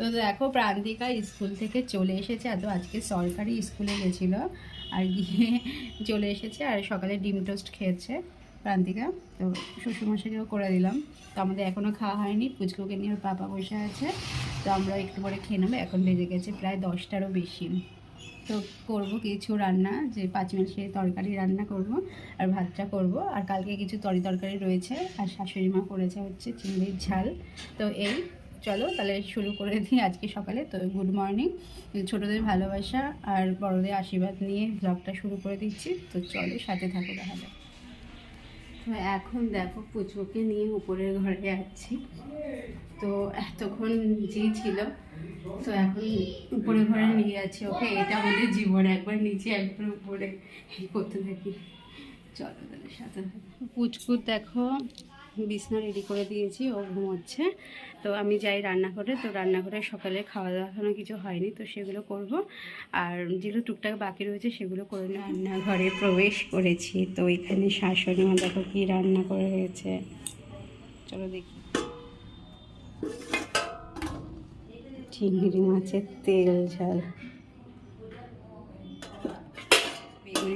তো দেখো প্রান্তিকা স্কুল থেকে চলে এসেছে। আর তো আজকে সরকারি স্কুলে গেছিল। আর গিয়ে চলে এসেছে আর সকালে ডিম টোস্ট খেয়েছে প্রান্তিকা। তো শ্বশুরমশাইকেও করে দিলাম। তো আমাদের এখনও খাওয়া হয়নি। পুচকুকে নিয়ে ওর পাপা বসে আছে। তো আমরা একটু পরে খেয়ে নেব। এখন বেজে গেছে প্রায় দশটারও বেশি। তো করব কিছু রান্না। যে পাঁচ পাঁচমিশে তরকারি রান্না করব আর ভাতটা করব। আর কালকে কিছু তরি তরকারি রয়েছে। আর শাশুড়ি মা করেছে হচ্ছে চিংড়ির ঝাল। তো এই চলো তাহলে শুরু করে দিই আজকে সকালে। তো গুড মর্নিং ছোটোদের ভালোবাসা আর বড়দের আশীর্বাদ নিয়ে ব্লগটা শুরু করে দিচ্ছি। তো চলো সাথে থাকো দেখা তো এখন দেখো পুচুকে নিয়ে উপরের ঘরে যাচ্ছি। তো এতক্ষণ নিচেই ছিল, তো এখন উপরে ঘরে নিয়ে যাচ্ছি। ওকে, এটা আমাদের জীবন, একবার নিচে, একবার উপরে। করতে থাকি। চলো তাহলে সাথে। পুচকু দেখো বিছনা রেডি করে দিয়েছি, ও ঘুমোচ্ছে। তো আমি যাই রান্নাঘরে, তো রান্নাঘরে সকালে খাওয়া দাওয়া এখনও কিছু হয়নি, তো সেগুলো করব। আর যেগুলো টুকটাক বাকি রয়েছে, সেগুলো করে রান্নাঘরে প্রবেশ করেছি। তো এখানে শাশুড়ি মা দেখো কি রান্না করে রয়েছে চলো দেখি। চিংড়ি মাছের তেল, ঝাল।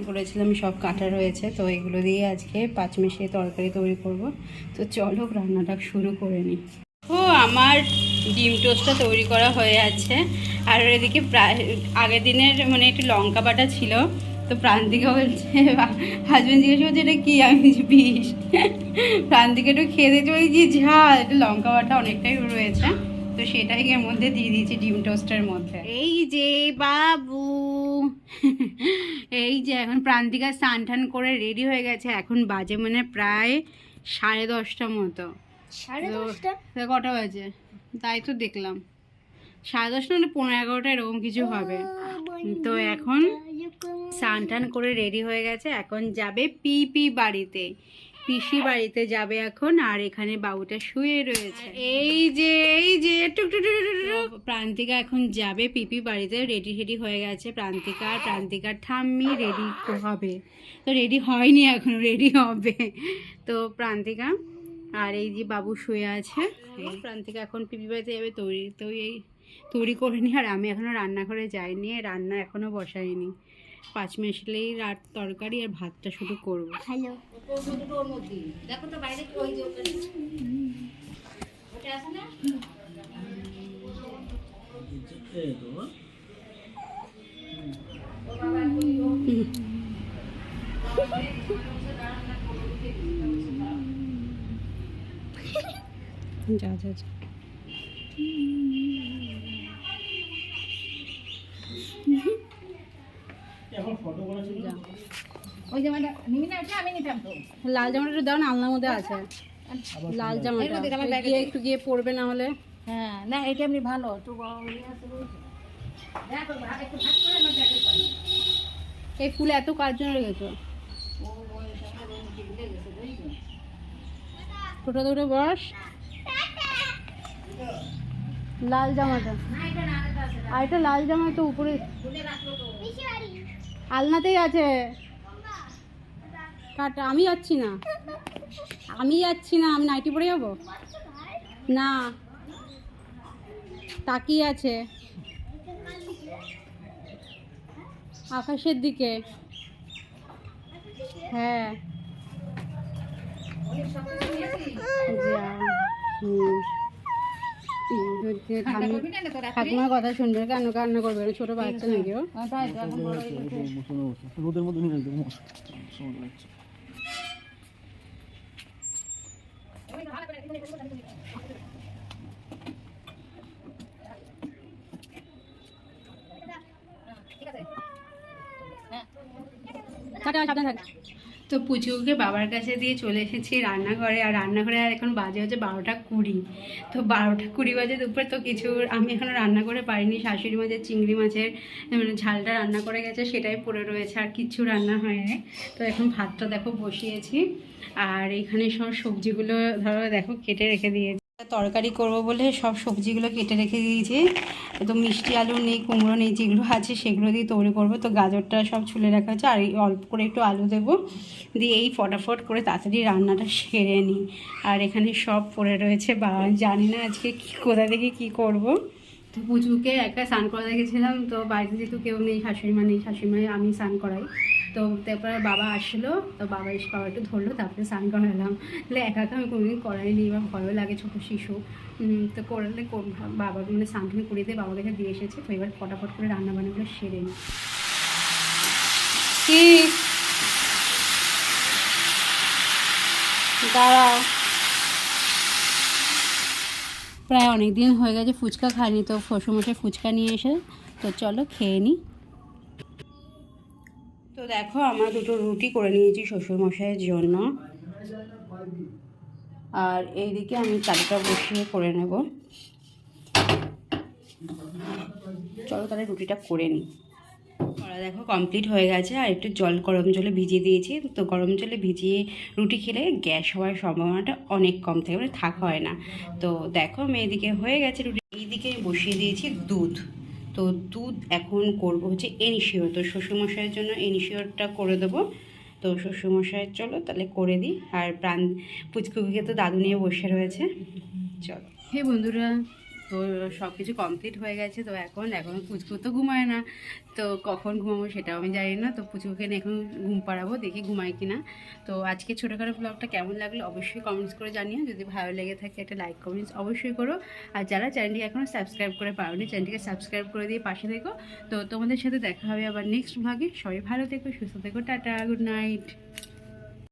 বেগুনি করেছিলাম, সব কাটা রয়েছে, তো এগুলো দিয়ে আজকে পাঁচ মিশিয়ে তরকারি তৈরি করব। তো চলো রান্নাটা শুরু করে নিই। ও আমার ডিম টোস্টটা তৈরি করা হয়ে আছে। আর এদিকে প্রায়, আগের দিনের মানে একটু লঙ্কা বাটা ছিল, তো প্রান্তিকা বলছে, হাজবেন্ড জিজ্ঞেস করছে, এটা কি? আমি বিষ। প্রান্তিকা একটু খেয়ে দিয়েছে ওই যে ঝাল! একটু লঙ্কা বাটা অনেকটাই রয়েছে, তো সেটাই এর মধ্যে দিয়ে দিয়েছি ডিম টোস্টের মধ্যে। এই যে বাবু এই যে এখন প্রান্তিকা স্নান টান করে রেডি হয়ে গেছে এখন বাজে মানে প্রায় সাড়ে দশটা মতো। কটা বাজে? তাই তো দেখলাম। সাড়ে দশটা মানে পনেরো এগারোটা এরকম কিছু হবে। তো এখন স্নান টান করে রেডি হয়ে গেছে এখন যাবে পিপি বাড়িতে। পিসি বাড়িতে যাবে এখন আর এখানে বাবুটা শুয়ে রয়েছে। এই যে এই যে। প্রান্তিকা এখন যাবে পিপি বাড়িতে রেডি রেডি হয়ে গেছে। প্রান্তিকা আর প্রান্তিকার ঠাম্মি রেডি হবে। তো রেডি হয়নি এখন রেডি হবে। তো প্রান্তিকা আর এই যে বাবু শুয়ে আছে এই প্রান্তিকা এখন পিপি বাড়িতে যাবে তৈরি তো এই তৈরি করে নি। আর আমি এখনও রান্নাঘরে যাইনি রান্না এখনও বসাইনি। পাঁচ মিনিটলেই রাত তরকারি আর ভাতটা শুধু করব। হ্যালো দেখো তো বাইরে ওই যে ওটা আছে না? যা যা যা যা। ওই জামাটা নিবি না আমি নিতাম তো। লাল জামাটা দাও না আলনার মধ্যে আছে। লাল জামাটা। গিয়ে একটু গিয়ে পড়বে না হলে। হ্যাঁ না এটা এমনি ভালো। একটু। এই ফুল এত কার জন্য রেখেছো? ছোটো দুটো বস। লাল জামাটা। আর এটা লাল জামা তো উপরে। আলনাতেই আছে। কাটা, আমি যাচ্ছি না। আমি যাচ্ছি না, আমি নাইটি পরে যাব? না। তাকিয়ে আছে। আকাশের দিকে। হ্যাঁ। রাত্রে? ঠাকুমার কথা শুনবে কেন কান্না করবে ছোট বাচ্চা নাকি ও? হয়ে গেছে। রোদের মধ্যে নিয়ে সাবধানে থাক। তো পুচুকে বাবার কাছে দিয়ে চলে এসেছি রান্নাঘরে, আর রান্নাঘরে আর এখন বাজে হচ্ছে বারোটা কুড়ি। তো বারোটা কুড়ি বাজে দুপুরে তো কিছু আমি এখনও রান্না করে পারিনি, শাশুড়ি মাছের চিংড়ি মাছের মানে ঝালটা রান্না করে গেছে সেটাই পড়ে রয়েছে, আর কিচ্ছু রান্না হয়নি। তো এখন ভাতটা দেখো বসিয়েছি, আর এখানে সব সবজিগুলো ধরো দেখো কেটে রেখে দিয়েছি। তরকারি করব বলে সব সবজিগুলো কেটে রেখে দিয়েছি। তো মিষ্টি আলু নেই, কুমড়ো নেই, যেগুলো আছে সেগুলো দিয়ে তৈরি করব। তো গাজরটা সব ছুলে রাখা আছে আর অল্প করে একটু আলু দেবো। দিয়ে এই ফটাফট করে তাড়াতাড়ি রান্নাটা সেরে নিই। আর এখানে সব পড়ে রয়েছে, বা জানি না আজকে কী, কোথা থেকে কী করব। তো পুচুকে একটা স্নান করা দেখেছিলাম তো বাড়িতে যেহেতু কেউ নেই শাশুড়ি মা নেই শাশুড়ি মা আমি স্নান করাই। তো তারপরে বাবা আসলো, তো বাবা এসে বাবা একটু ধরলো, তারপরে স্নান করালাম তাহলে একা একা আমি কোনোদিন করাইনি এবার ভয়ও লাগে ছোটো শিশু। তো করলে বাবা মানে স্নান টান করিয়ে দিয়ে বাবার কাছে দিয়ে এসেছে, তো এবার ফটাফট করে রান্না বান্নাগুলো সেরে নিই প্রায় অনেক দিন হয়ে গেছে, ফুচকা খাইনি তো শ্বশুরমশাই ফুচকা নিয়ে এসে, তো চলো খেয়ে নিই তো দেখো, আমরা দুটো রুটি করে নিয়েছি শ্বশুরমশাইয়ের জন্য। আর এইদিকে আমি চালটা বসিয়ে করে নেব। চলো তাহলে রুটিটা করে নিই। করা দেখো কমপ্লিট হয়ে গেছে, আর একটু জল, গরম জলে ভিজিয়ে দিয়েছি। তো গরম জলে ভিজিয়ে রুটি খেলে গ্যাস হওয়ার সম্ভাবনাটা অনেক কম থাকে মানে থাকা হয় না। তো দেখো আমি এদিকে হয়ে গেছে রুটি। এইদিকে বসিয়ে দিয়েছি দুধ। তো দুধ এখন করব হচ্ছে এনিশিওর তো শ্বশুরমশাইয়ের জন্য এনিশিওরটা করে দেবো। তো শ্বশুরমশাই, চলো তাহলে করে দিই। আর প্রাণ পুচকুকে তো দাদু নিয়ে বসে রয়েছে। চলো। হে বন্ধুরা তো সব কিছু কমপ্লিট হয়ে গেছে, তো এখন এখন পুচকু তো ঘুমায় না। তো কখন ঘুমাবো সেটাও আমি জানি না, তো পুচকুকে এখন ঘুম পাড়াবো, দেখি ঘুমায় কি না তো আজকে ছোটোখাটো ব্লগটা কেমন লাগল অবশ্যই কমেন্টস করে জানিও, যদি ভালো লেগে থাকে একটা লাইক কমেন্টস অবশ্যই করো। আর যারা চ্যানেলটি এখনও সাবস্ক্রাইব করে পাওনি চ্যানেলটিকে সাবস্ক্রাইব করে দিয়ে পাশে থেকো। তো তোমাদের সাথে দেখা হবে আবার নেক্সট ভাগে সবাই ভালো থেকো, সুস্থ থেকো, টাটা গুড নাইট